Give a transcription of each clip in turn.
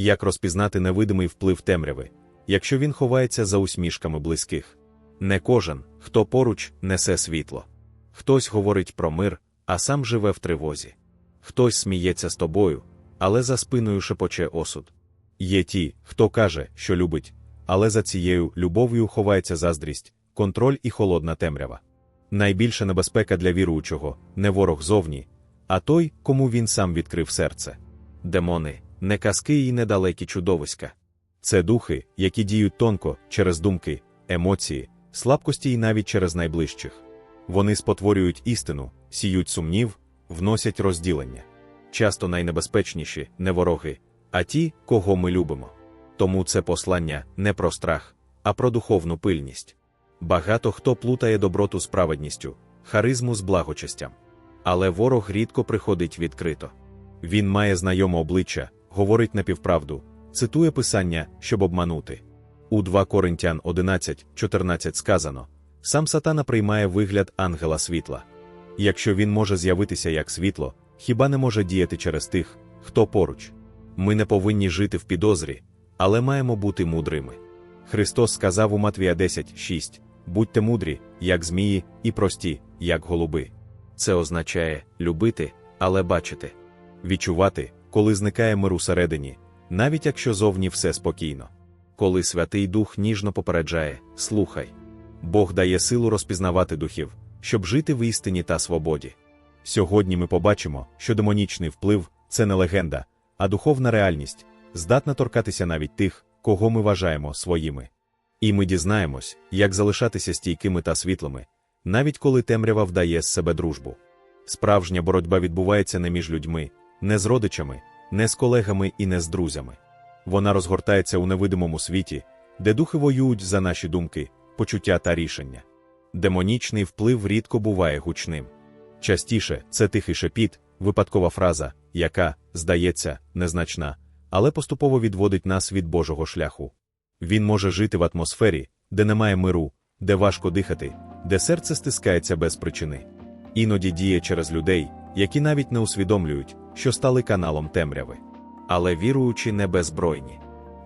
Як розпізнати невидимий вплив темряви, якщо він ховається за усмішками близьких? Не кожен, хто поруч, несе світло. Хтось говорить про мир, а сам живе в тривозі. Хтось сміється з тобою, але за спиною шепоче осуд. Є ті, хто каже, що любить, але за цією любов'ю ховається заздрість, контроль і холодна темрява. Найбільша небезпека для віруючого не ворог зовні, а той, кому він сам відкрив серце. Демони, не казки і недалекі чудовиська. Це духи, які діють тонко через думки, емоції, слабкості і навіть через найближчих. Вони спотворюють істину, сіють сумнів, вносять розділення. Часто найнебезпечніші не вороги, а ті, кого ми любимо. Тому це послання не про страх, а про духовну пильність. Багато хто плутає доброту з праведністю, харизму з благочестям. Але ворог рідко приходить відкрито. Він має знайоме обличчя, говорить напівправду, цитує писання, щоб обманути. У 2 Коринтян 11, 14 сказано: сам сатана приймає вигляд ангела світла. Якщо він може з'явитися як світло, хіба не може діяти через тих, хто поруч. Ми не повинні жити в підозрі, але маємо бути мудрими. Христос сказав у Матвія 10, 6 будьте мудрі, як змії, і прості, як голуби. Це означає любити, але бачити, відчувати, коли зникає мир усередині, навіть якщо зовні все спокійно. Коли Святий Дух ніжно попереджає, слухай. Бог дає силу розпізнавати духів, щоб жити в істині та свободі. Сьогодні ми побачимо, що демонічний вплив це не легенда, а духовна реальність, здатна торкатися навіть тих, кого ми вважаємо своїми. І ми дізнаємось, як залишатися стійкими та світлими, навіть коли темрява вдає з себе дружбу. Справжня боротьба відбувається не між людьми, не з родичами, не з колегами і не з друзями. Вона розгортається у невидимому світі, де духи воюють за наші думки, почуття та рішення. Демонічний вплив рідко буває гучним. Частіше це тихий шепіт, випадкова фраза, яка, здається, незначна, але поступово відводить нас від Божого шляху. Він може жити в атмосфері, де немає миру, де важко дихати, де серце стискається без причини. Іноді діє через людей, які навіть не усвідомлюють, що стали каналом темряви. Але віруючи не беззбройні.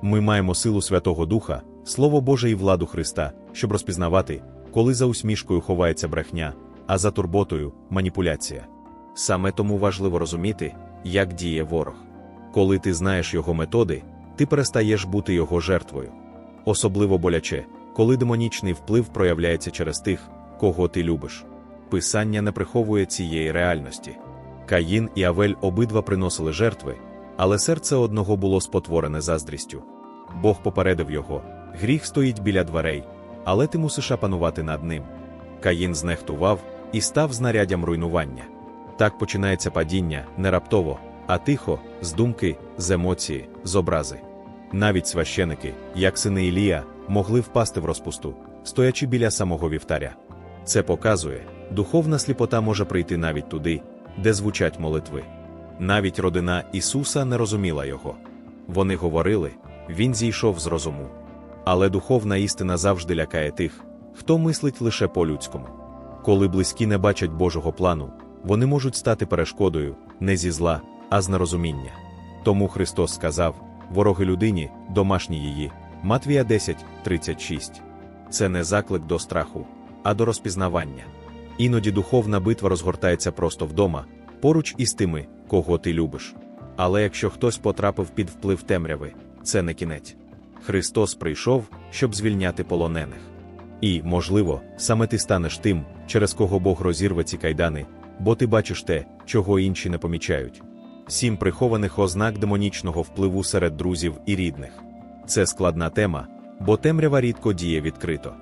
Ми маємо силу Святого Духа, Слово Боже і владу Христа, щоб розпізнавати, коли за усмішкою ховається брехня, а за турботою маніпуляція. Саме тому важливо розуміти, як діє ворог. Коли ти знаєш його методи, ти перестаєш бути його жертвою. Особливо боляче, коли демонічний вплив проявляється через тих, кого ти любиш. Писання не приховує цієї реальності. Каїн і Авель обидва приносили жертви, але серце одного було спотворене заздрістю. Бог попередив його: гріх стоїть біля дверей, але ти мусиш панувати над ним. Каїн знехтував і став знаряддям руйнування. Так починається падіння не раптово, а тихо, з думки, з емоції, з образи. Навіть священики, як сини Ілія, могли впасти в розпусту, стоячи біля самого вівтаря. Це показує, духовна сліпота може прийти навіть туди, де звучать молитви. Навіть родина Ісуса не розуміла його. Вони говорили, Він зійшов з розуму. Але духовна істина завжди лякає тих, хто мислить лише по-людському. Коли близькі не бачать Божого плану, вони можуть стати перешкодою не зі зла, а з нерозуміння. Тому Христос сказав: вороги людині, домашні її, Матвія 10, 36. Це не заклик до страху, а до розпізнавання. Іноді духовна битва розгортається просто вдома, поруч із тими, кого ти любиш. Але якщо хтось потрапив під вплив темряви, це не кінець. Христос прийшов, щоб звільняти полонених. І, можливо, саме ти станеш тим, через кого Бог розірве ці кайдани, бо ти бачиш те, чого інші не помічають. Сім прихованих ознак демонічного впливу серед друзів і рідних. Це складна тема, бо темрява рідко діє відкрито.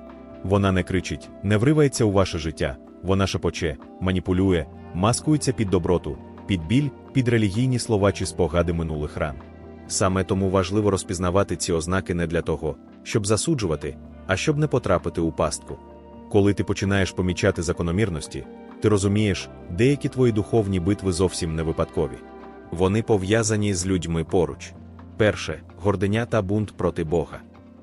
Вона не кричить, не вривається у ваше життя, вона шепоче, маніпулює, маскується під доброту, під біль, під релігійні слова чи спогади минулих ран. Саме тому важливо розпізнавати ці ознаки не для того, щоб засуджувати, а щоб не потрапити у пастку. Коли ти починаєш помічати закономірності, ти розумієш, деякі твої духовні битви зовсім не випадкові. Вони пов'язані з людьми поруч. Перше гординя та бунт проти Бога.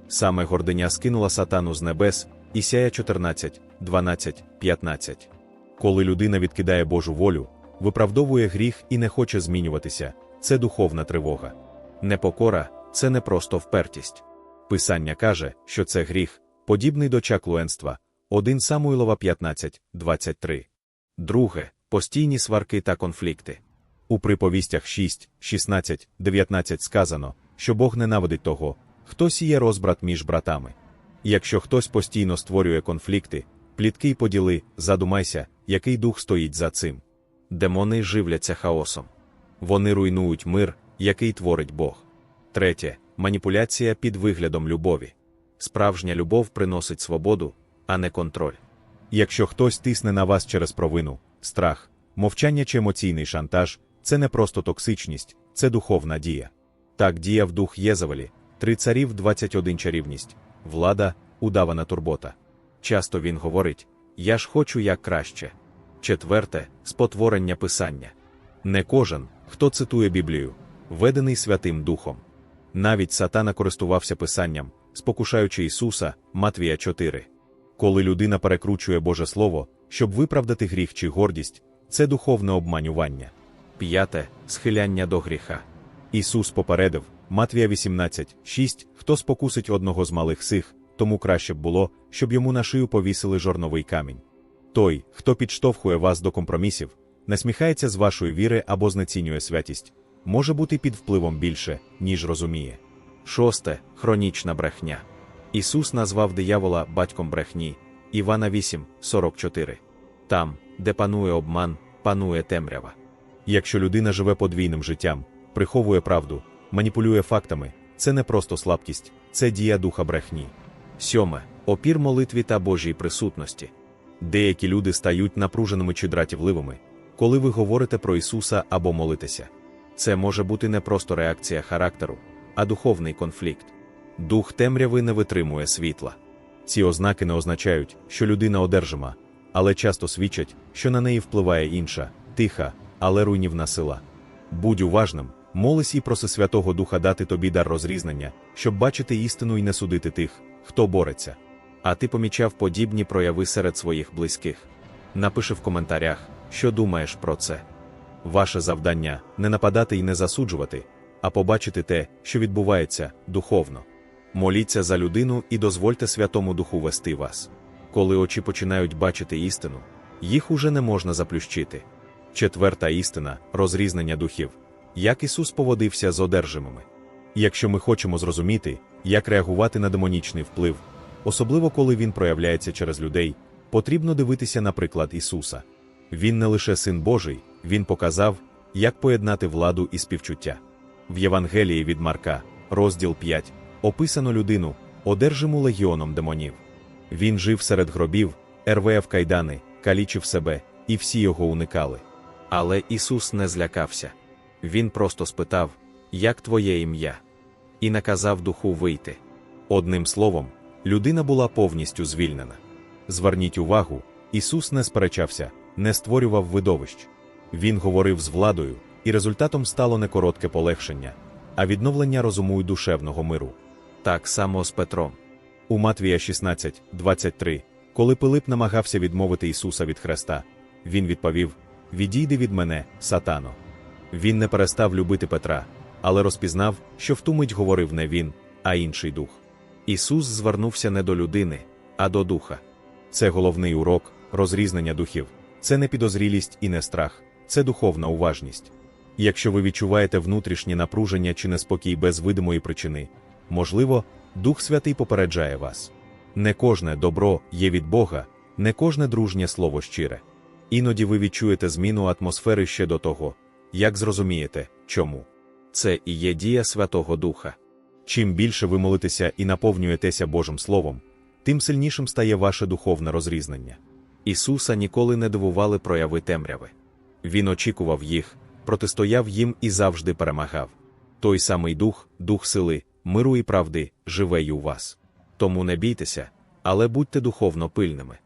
Саме гординя скинула сатану з небес, Ісая 14, 12, 15. Коли людина відкидає Божу волю, виправдовує гріх і не хоче змінюватися, це духовна тривога. Непокора це не просто впертість. Писання каже, що це гріх, подібний до чаклуенства, 1 Самуїлова 15, 23. Друге постійні сварки та конфлікти. У приповістях 6, 16, 19 сказано, що Бог ненавидить того, хто сіє розбрат між братами. Якщо хтось постійно створює конфлікти, плітки й поділи, задумайся, який дух стоїть за цим. Демони живляться хаосом. Вони руйнують мир, який творить Бог. Третє маніпуляція під виглядом любові. Справжня любов приносить свободу, а не контроль. Якщо хтось тисне на вас через провину, страх, мовчання чи емоційний шантаж, це не просто токсичність, це духовна дія. Так діяв дух Єзавелі, три царів 21 чарівність, влада, удавана турбота. Часто він говорить: Я ж хочу як краще. Четверте спотворення писання. Не кожен, хто цитує Біблію, ведений Святим Духом. Навіть сатана користувався писанням, спокушаючи Ісуса, Матвія 4. Коли людина перекручує Боже Слово, щоб виправдати гріх чи гордість, це духовне обманювання. П'яте схиляння до гріха. Ісус попередив, Матвія 18, 6, хто спокусить одного з малих сих, тому краще б було, щоб йому на шию повісили жорновий камінь. Той, хто підштовхує вас до компромісів, насміхається з вашої віри або знецінює святість, може бути під впливом більше, ніж розуміє. Шосте хронічна брехня. Ісус назвав диявола батьком брехні, Івана 8, 44. Там, де панує обман, панує темрява. Якщо людина живе подвійним життям, приховує правду, маніпулює фактами, це не просто слабкість, це дія духа брехні. Сьоме опір молитві та Божій присутності. Деякі люди стають напруженими чи дратівливими, коли ви говорите про Ісуса або молитеся. Це може бути не просто реакція характеру, а духовний конфлікт. Дух темряви не витримує світла. Ці ознаки не означають, що людина одержима, але часто свідчать, що на неї впливає інша, тиха, але руйнівна сила. Будь уважним, молись і проси Святого Духа дати тобі дар розрізнення, щоб бачити істину і не судити тих, хто бореться. А ти помічав подібні прояви серед своїх близьких. Напиши в коментарях, що думаєш про це. Ваше завдання не нападати і не засуджувати, а побачити те, що відбувається духовно. Моліться за людину і дозвольте Святому Духу вести вас. Коли очі починають бачити істину, їх уже не можна заплющити. Четверта істина розрізнення духів, як Ісус поводився з одержимими. Якщо ми хочемо зрозуміти, як реагувати на демонічний вплив, особливо коли він проявляється через людей, потрібно дивитися на приклад Ісуса. Він не лише син Божий, Він показав, як поєднати владу і співчуття. В Євангелії від Марка, розділ 5, описано людину, одержиму легіоном демонів. Він жив серед гробів, рвав кайдани, калічив себе, і всі його уникали. Але Ісус не злякався. Він просто спитав, як твоє ім'я, і наказав духу вийти. Одним словом, людина була повністю звільнена. Зверніть увагу, Ісус не сперечався, не створював видовищ. Він говорив з владою, і результатом стало не коротке полегшення, а відновлення розуму й душевного миру. Так само з Петром. У Матвія 16, 23, коли Пилип намагався відмовити Ісуса від Христа, він відповів: Відійди від мене, сатано. Він не перестав любити Петра, але розпізнав, що в ту мить говорив не він, а інший дух. Ісус звернувся не до людини, а до духа. Це головний урок, розрізнення духів, це не підозрілість і не страх, це духовна уважність. Якщо ви відчуваєте внутрішнє напруження чи неспокій без видимої причини, можливо, Дух Святий попереджає вас. Не кожне добро є від Бога, не кожне дружнє слово щире. Іноді ви відчуєте зміну атмосфери ще до того, як зрозумієте, чому. Це і є дія Святого Духа. Чим більше ви молитеся і наповнюєтеся Божим Словом, тим сильнішим стає ваше духовне розрізнення. Ісуса ніколи не дивували прояви темряви. Він очікував їх, протистояв їм і завжди перемагав. Той самий дух, дух сили, миру і правди, живе й у вас. Тому не бійтеся, але будьте духовно пильними.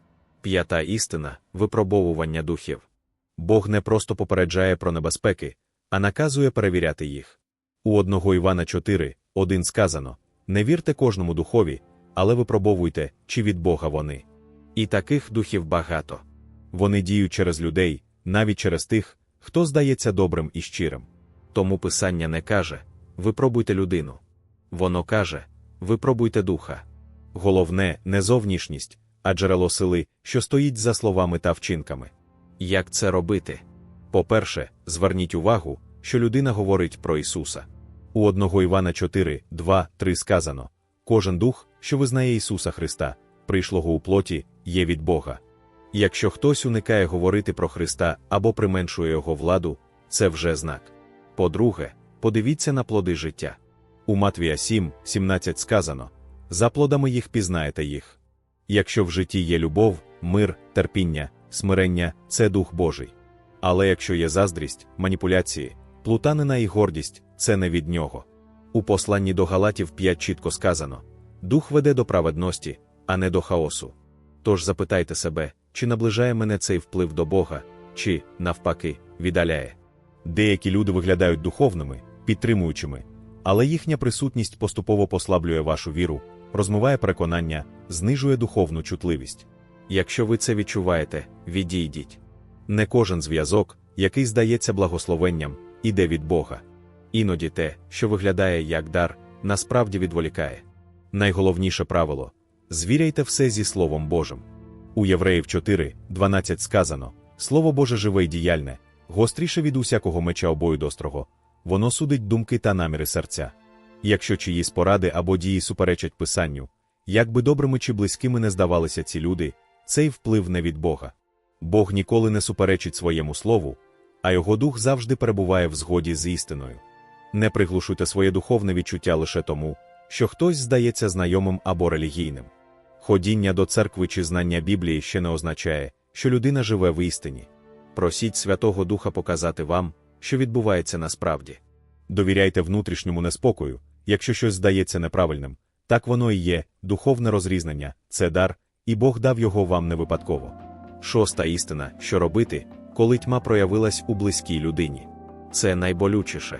П'ята істина випробовування духів. Бог не просто попереджає про небезпеки, а наказує перевіряти їх. У одного Івана 4, 1 сказано: Не вірте кожному духові, але випробовуйте, чи від Бога вони. І таких духів багато. Вони діють через людей, навіть через тих, хто здається добрим і щирим. Тому Писання не каже випробуйте людину. Воно каже: випробуйте духа. Головне не зовнішність, а джерело сили, що стоїть за словами та вчинками. Як це робити? По-перше, зверніть увагу, що людина говорить про Ісуса. У одного Івана 4, 2, 3 сказано: Кожен дух, що визнає Ісуса Христа, прийшлого у плоті, є від Бога. Якщо хтось уникає говорити про Христа або применшує його владу, це вже знак. По-друге, подивіться на плоди життя. У Матвія 7, 17 сказано: за плодами їх пізнаєте їх. Якщо в житті є любов, мир, терпіння, смирення це Дух Божий. Але якщо є заздрість, маніпуляції, плутанина і гордість це не від нього. У посланні до Галатів 5 чітко сказано: Дух веде до праведності, а не до хаосу. Тож запитайте себе, чи наближає мене цей вплив до Бога, чи, навпаки, віддаляє. Деякі люди виглядають духовними, підтримуючими, але їхня присутність поступово послаблює вашу віру, розмиває переконання, знижує духовну чутливість. Якщо ви це відчуваєте, відійдіть. Не кожен зв'язок, який здається благословенням, іде від Бога. Іноді те, що виглядає як дар, насправді відволікає. Найголовніше правило звіряйте все зі Словом Божим. У Євреїв 4, 12 сказано: Слово Боже живе й діяльне, гостріше від усякого меча обоюдострого, воно судить думки та наміри серця. Якщо чиїсь поради або дії суперечать писанню, як би добрими чи близькими не здавалися ці люди, цей вплив не від Бога. Бог ніколи не суперечить своєму слову, а його дух завжди перебуває в згоді з істиною. Не приглушуйте своє духовне відчуття лише тому, що хтось здається знайомим або релігійним. Ходіння до церкви чи знання Біблії ще не означає, що людина живе в істині. Просіть Святого Духа показати вам, що відбувається насправді. Довіряйте внутрішньому неспокою, якщо щось здається неправильним, так воно і є, духовне розрізнення, це дар, і Бог дав його вам не випадково. Шоста істина, що робити, коли тьма проявилась у близькій людині. Це найболючіше.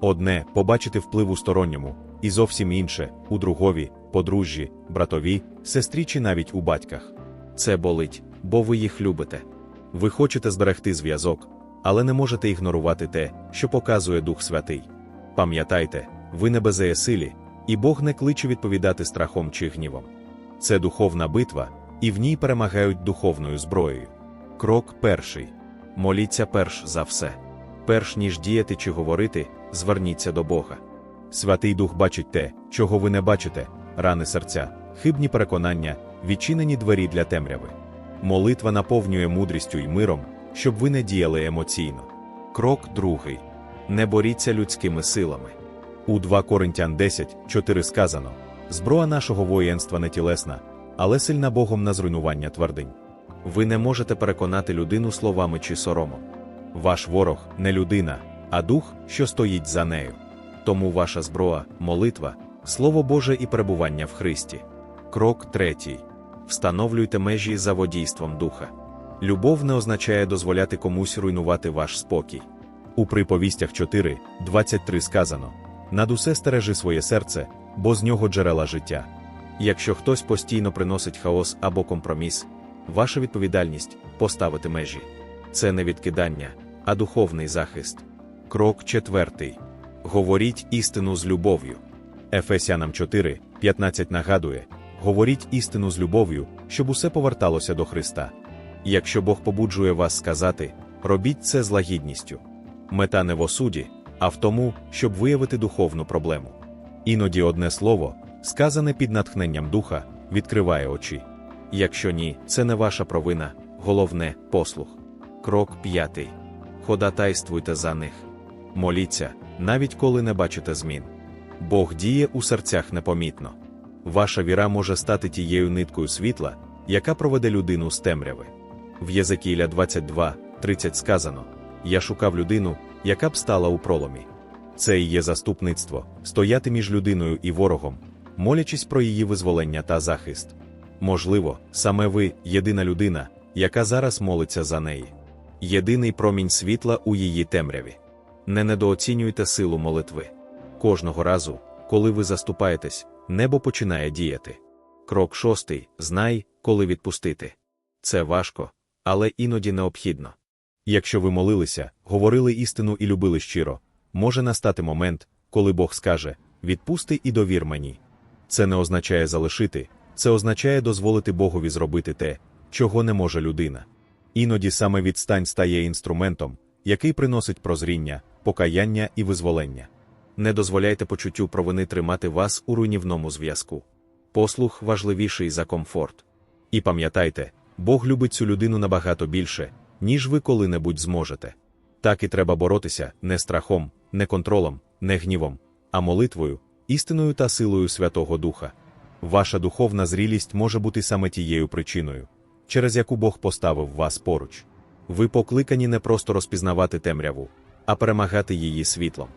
Одне побачити вплив у сторонньому, і зовсім інше у другові, подружжі, братові, сестрі чи навіть у батьках. Це болить, бо ви їх любите. Ви хочете зберегти зв'язок, але не можете ігнорувати те, що показує Дух Святий. Пам'ятайте, ви не безеє силі, і Бог не кличе відповідати страхом чи гнівом. Це духовна битва, і в ній перемагають духовною зброєю. Крок перший. Моліться перш за все. Перш ніж діяти чи говорити, зверніться до Бога. Святий Дух бачить те, чого ви не бачите, рани серця, хибні переконання, відчинені двері для темряви. Молитва наповнює мудрістю й миром, щоб ви не діяли емоційно. Крок другий. Не боріться людськими силами. У 2 Коринтян 10, 4 сказано: Зброя нашого воєнства не тілесна, але сильна Богом на зруйнування твердинь. Ви не можете переконати людину словами чи соромом. Ваш ворог не людина, а дух, що стоїть за нею. Тому ваша зброя, молитва, Слово Боже і перебування в Христі. Крок третій. Встановлюйте межі за водійством духа. Любов не означає дозволяти комусь руйнувати ваш спокій. У приповістях 4, 23 сказано: над усе стережи своє серце, бо з нього джерела життя. Якщо хтось постійно приносить хаос або компроміс, ваша відповідальність поставити межі. Це не відкидання, а духовний захист. Крок четвертий. Говоріть істину з любов'ю. Ефесянам 4, 15 нагадує: говоріть істину з любов'ю, щоб усе поверталося до Христа. Якщо Бог побуджує вас сказати, робіть це з лагідністю. Мета не в осуді, а в тому, щоб виявити духовну проблему. Іноді одне слово, сказане під натхненням духа, відкриває очі. Якщо ні, це не ваша провина, головне послух. Крок п'ятий. Ходатайствуйте за них. Моліться, навіть коли не бачите змін. Бог діє у серцях непомітно. Ваша віра може стати тією ниткою світла, яка проведе людину з темряви. В Єзекіля 22, 30 сказано: Я шукав людину, яка б стала у проломі. Це і є заступництво, стояти між людиною і ворогом, молячись про її визволення та захист. Можливо, саме ви єдина людина, яка зараз молиться за неї. Єдиний промінь світла у її темряві. Не недооцінюйте силу молитви. Кожного разу, коли ви заступаєтесь, небо починає діяти. Крок шостий знай, коли відпустити. Це важко, але іноді необхідно. Якщо ви молилися, говорили істину і любили щиро, може настати момент, коли Бог скаже: відпусти і довір мені. Це не означає залишити, це означає дозволити Богові зробити те, чого не може людина. Іноді саме відстань стає інструментом, який приносить прозріння, покаяння і визволення. Не дозволяйте почуттю провини тримати вас у руйнівному зв'язку. Послух важливіший за комфорт. І пам'ятайте, Бог любить цю людину набагато більше, ніж ви коли-небудь зможете. Так і треба боротися не страхом, не контролем, не гнівом, а молитвою, істиною та силою Святого Духа. Ваша духовна зрілість може бути саме тією причиною, через яку Бог поставив вас поруч. Ви покликані не просто розпізнавати темряву, а перемагати її світлом,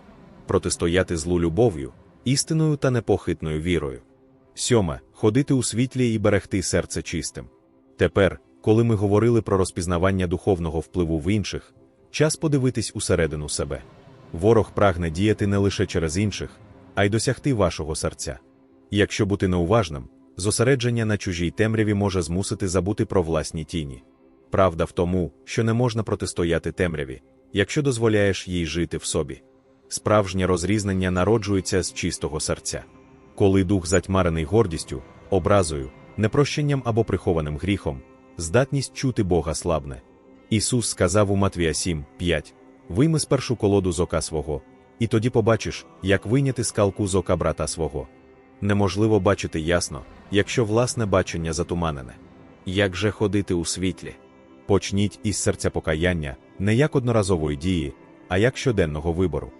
протистояти злу любов'ю, істиною та непохитною вірою. Сьоме ходити у світлі і берегти серце чистим. Тепер, коли ми говорили про розпізнавання духовного впливу в інших, час подивитись усередину себе. Ворог прагне діяти не лише через інших, а й досягти вашого серця. Якщо бути неуважним, зосередження на чужій темряві може змусити забути про власні тіні. Правда в тому, що не можна протистояти темряві, якщо дозволяєш їй жити в собі. Справжнє розрізнення народжується з чистого серця. Коли дух затьмарений гордістю, образою, непрощенням або прихованим гріхом, здатність чути Бога слабне. Ісус сказав у Матвія 7, 5 Вийми спершу колоду з ока свого, і тоді побачиш, як вийняти скалку з ока брата свого. Неможливо бачити ясно, якщо власне бачення затуманене. Як же ходити у світлі? Почніть із серця покаяння, не як одноразової дії, а як щоденного вибору.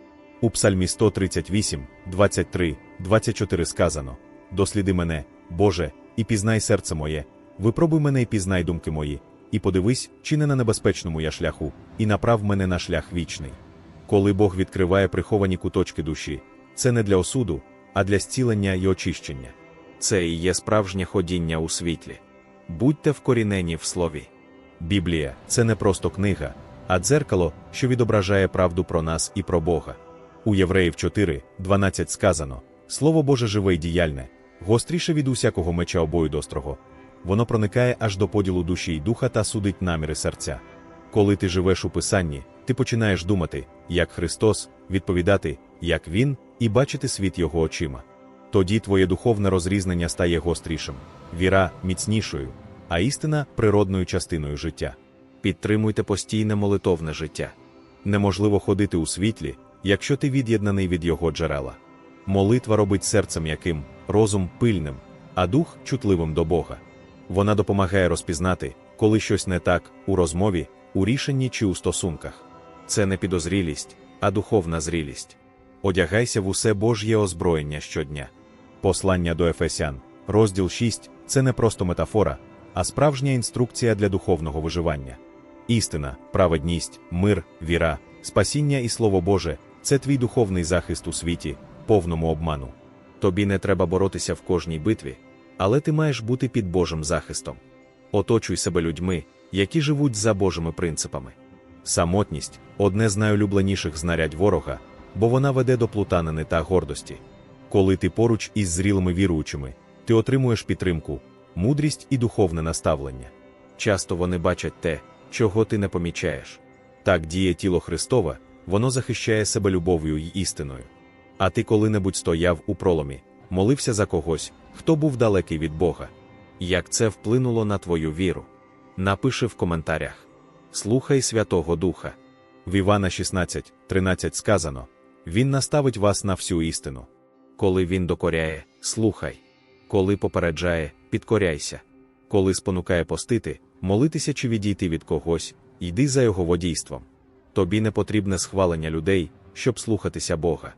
У Псальмі 138, 23, 24 сказано: Досліди мене, Боже, і пізнай серце моє, випробуй мене і пізнай думки мої, і подивись, чи не на небезпечному я шляху, і направ мене на шлях вічний. Коли Бог відкриває приховані куточки душі, це не для осуду, а для зцілення й очищення. Це і є справжнє ходіння у світлі. Будьте вкорінені в слові. Біблія це не просто книга, а дзеркало, що відображає правду про нас і про Бога. У Євреїв 4, 12 сказано: Слово Боже живе й діяльне, гостріше від усякого меча обою дострого. Воно проникає аж до поділу душі й духа та судить наміри серця. Коли ти живеш у Писанні, ти починаєш думати, як Христос, відповідати, як Він, і бачити світ Його очима. Тоді твоє духовне розрізнення стає гострішим, віра міцнішою, а істина природною частиною життя. Підтримуйте постійне молитовне життя. Неможливо ходити у світлі, якщо ти від'єднаний від його джерела. Молитва робить серце м'яким, розум пильним, а дух чутливим до Бога. Вона допомагає розпізнати, коли щось не так у розмові, у рішенні чи у стосунках. Це не підозрілість, а духовна зрілість. Одягайся в усе Божє озброєння щодня. Послання до Ефесян, розділ 6 це не просто метафора, а справжня інструкція для духовного виживання. Істина, праведність, мир, віра, спасіння і Слово Боже це твій духовний захист у світі, повному обману. Тобі не треба боротися в кожній битві, але ти маєш бути під Божим захистом. Оточуй себе людьми, які живуть за Божими принципами. Самотність одне з найулюбленіших знарядь ворога, бо вона веде до плутанини та гордості. Коли ти поруч із зрілими віруючими, ти отримуєш підтримку, мудрість і духовне наставлення. Часто вони бачать те, чого ти не помічаєш. Так діє тіло Христове, воно захищає себе любов'ю й істиною. А ти коли-небудь стояв у проломі, молився за когось, хто був далекий від Бога. Як це вплинуло на твою віру? Напиши в коментарях. Слухай Святого Духа. В Івана 16, 13 сказано: Він наставить вас на всю істину. Коли він докоряє, слухай. Коли попереджає, підкоряйся. Коли спонукає постити, молитися чи відійти від когось, йди за його водійством. Тобі не потрібне схвалення людей, щоб слухатися Бога.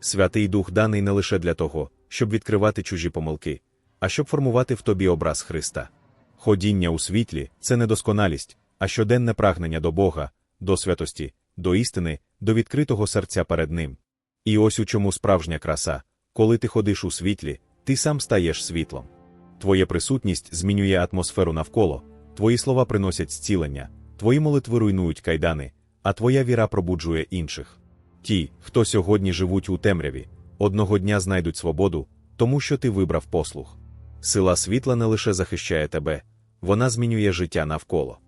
Святий Дух даний не лише для того, щоб відкривати чужі помилки, а щоб формувати в тобі образ Христа. Ходіння у світлі це не досконалість, а щоденне прагнення до Бога, до святості, до істини, до відкритого серця перед Ним. І ось у чому справжня краса, коли ти ходиш у світлі, ти сам стаєш світлом. Твоя присутність змінює атмосферу навколо, твої слова приносять зцілення, твої молитви руйнують кайдани, а твоя віра пробуджує інших. Ті, хто сьогодні живуть у темряві, одного дня знайдуть свободу, тому що ти вибрав послух. Сила світла не лише захищає тебе, вона змінює життя навколо.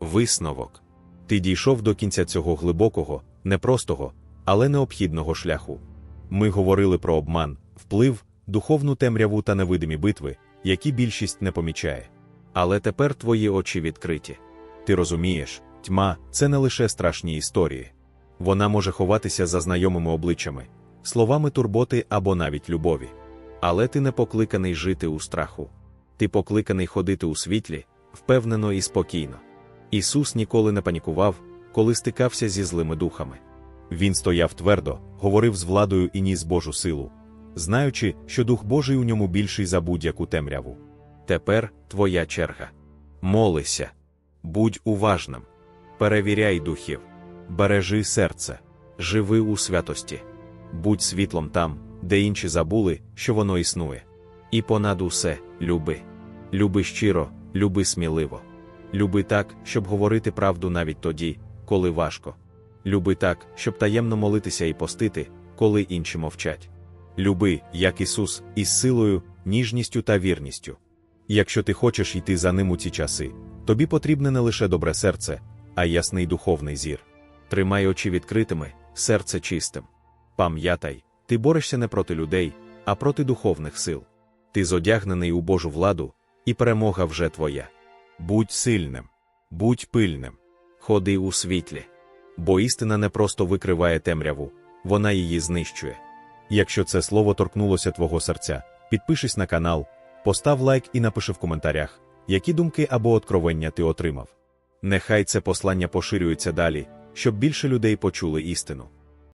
Висновок. Ти дійшов до кінця цього глибокого, непростого, але необхідного шляху. Ми говорили про обман, вплив, духовну темряву та невидимі битви, які більшість не помічає. Але тепер твої очі відкриті. Ти розумієш, тьма це не лише страшні історії. Вона може ховатися за знайомими обличчями, словами турботи або навіть любові. Але ти не покликаний жити у страху. Ти покликаний ходити у світлі, впевнено і спокійно. Ісус ніколи не панікував, коли стикався зі злими духами. Він стояв твердо, говорив з владою і ніс Божу силу, знаючи, що Дух Божий у ньому більший за будь-яку темряву. Тепер твоя черга. Молися, будь уважним, перевіряй духів, бережи серце, живи у святості, будь світлом там, де інші забули, що воно існує. І понад усе люби. Люби щиро, люби сміливо. Люби так, щоб говорити правду навіть тоді, коли важко. Люби так, щоб таємно молитися і постити, коли інші мовчать. Люби, як Ісус, із силою, ніжністю та вірністю. Якщо ти хочеш йти за ним у ці часи, тобі потрібне не лише добре серце, а ясний духовний зір. Тримай очі відкритими, серце чистим. Пам'ятай, ти борешся не проти людей, а проти духовних сил. Ти зодягнений у Божу владу, і перемога вже твоя. Будь сильним, будь пильним, ходи у світлі. Бо істина не просто викриває темряву, вона її знищує. Якщо це слово торкнулося твого серця, підпишись на канал, постав лайк і напиши в коментарях, які думки або откровення ти отримав. Нехай це послання поширюється далі, щоб більше людей почули істину.